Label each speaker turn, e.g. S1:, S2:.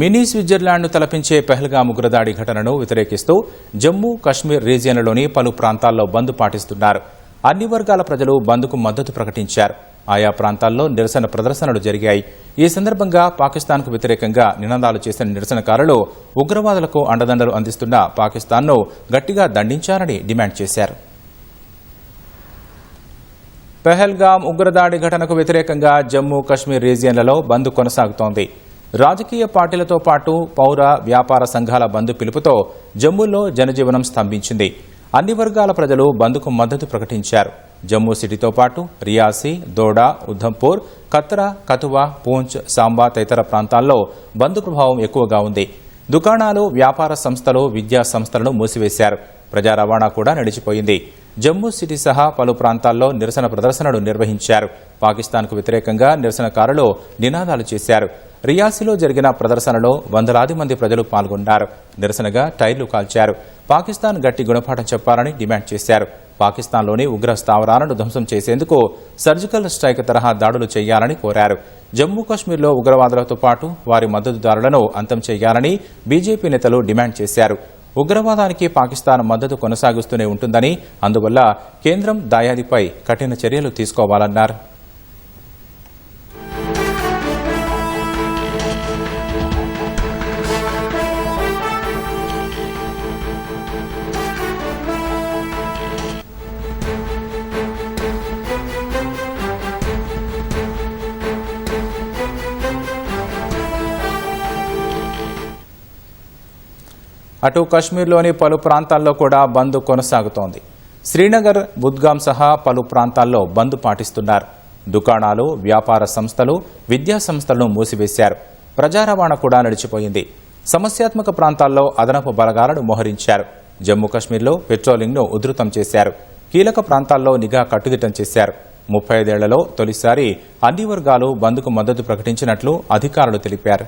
S1: Mini స్విట్జర్లాండ్ను తలపించే పెహల్గా ఉగ్రదాడి ఘటనను వ్యతిరేకిస్తూ జమ్మూ కశ్మీర్ రీజియన్లలోని పలు ప్రాంతాల్లో బంద్ పాటిస్తున్నారు. అన్ని వర్గాల ప్రజలు బంద్కు మద్దతు ప్రకటించారు. ఆయా ప్రాంతాల్లో నిరసన ప్రదర్శనలు జరిగాయి. ఈ సందర్భంగా పాకిస్తాన్కు వ్యతిరేకంగా నినాదాలు చేసిన నిరసనకారులు ఉగ్రవాదులకు అండదండలు అందిస్తున్న పాకిస్తాన్ను గట్టిగా దండించాలని డిమాండ్ చేశారు. పెహల్గాం ఉగ్రదాడి ఘటనకు వ్యతిరేకంగా జమ్మూ కశ్మీర్ రీజియన్లలో బంద్ కొనసాగుతోంది. రాజకీయ పార్టీలతో పాటు పౌర వ్యాపార సంఘాల బంద్ పిలుపుతో జమ్మూలో జనజీవనం స్తంభించింది. అన్ని వర్గాల ప్రజలు బంద్కు మద్దతు ప్రకటించారు. జమ్మూ సిటీతో పాటు రియాసీ దోడా ఉధంపూర్ కత్రా కతువా పూంచ్ సాంబా తదితర ప్రాంతాల్లో బంద్ ప్రభావం ఎక్కువగా ఉంది. దుకాణాలు వ్యాపార సంస్థలు విద్యా సంస్థలను మూసివేశారు. ప్రజా రవాణా కూడా నడిచిపోయింది. జమ్మూ సిటీ సహా పలు ప్రాంతాల్లో నిరసన ప్రదర్శనలు నిర్వహించారు. పాకిస్తాన్కు వ్యతిరేకంగా నిరసనకారులు నినాదాలు చేశారు. రియాసీలో జరిగిన ప్రదర్శనలో వందలాది మంది ప్రజలు పాల్గొన్నారు. నిరసనగా టైర్లు కాల్చారు. పాకిస్తాన్ గట్టి గుణపాఠం చెప్పాలని డిమాండ్ చేశారు. పాకిస్తాన్లోని ఉగ్ర స్థావరాలను ధ్వంసం చేసేందుకు సర్జికల్ స్ట్రైక్ తరహా దాడులు చేయాలని కోరారు. జమ్మూ కాశ్మీర్లో ఉగ్రవాదులతో పాటు వారి మద్దతుదారులను అంతం చేయాలని బీజేపీ నేతలు డిమాండ్ చేశారు. ఉగ్రవాదానికి పాకిస్తాన్ మద్దతు కొనసాగిస్తూనే ఉంటుందని అందువల్ల కేంద్రం దాయాదిపై కఠిన చర్యలు తీసుకోవాలన్నారు. అటు కశ్మీర్లోని పలు ప్రాంతాల్లో కూడా బంద్ కొనసాగుతోంది. శ్రీనగర్ బుద్గాం సహా పలు ప్రాంతాల్లో బంద్ పాటిస్తున్నారు. దుకాణాలు వ్యాపార సంస్థలు విద్యా సంస్థలను మూసివేశారు. ప్రజా రవాణా కూడా నడిచిపోయింది సమస్యాత్మక ప్రాంతాల్లో అదనపు బలగాలను మోహరించారు. జమ్మూ కశ్మీర్లో పెట్రోలింగ్ను ఉధృతం చేశారు. కీలక ప్రాంతాల్లో నిఘా కట్టుదిట్టం చేశారు. ముప్పై ఐదేళ్ళలో తొలిసారి అన్ని వర్గాలు బంద్కు మద్దతు ప్రకటించినట్లు అధికారులు తెలిపారు.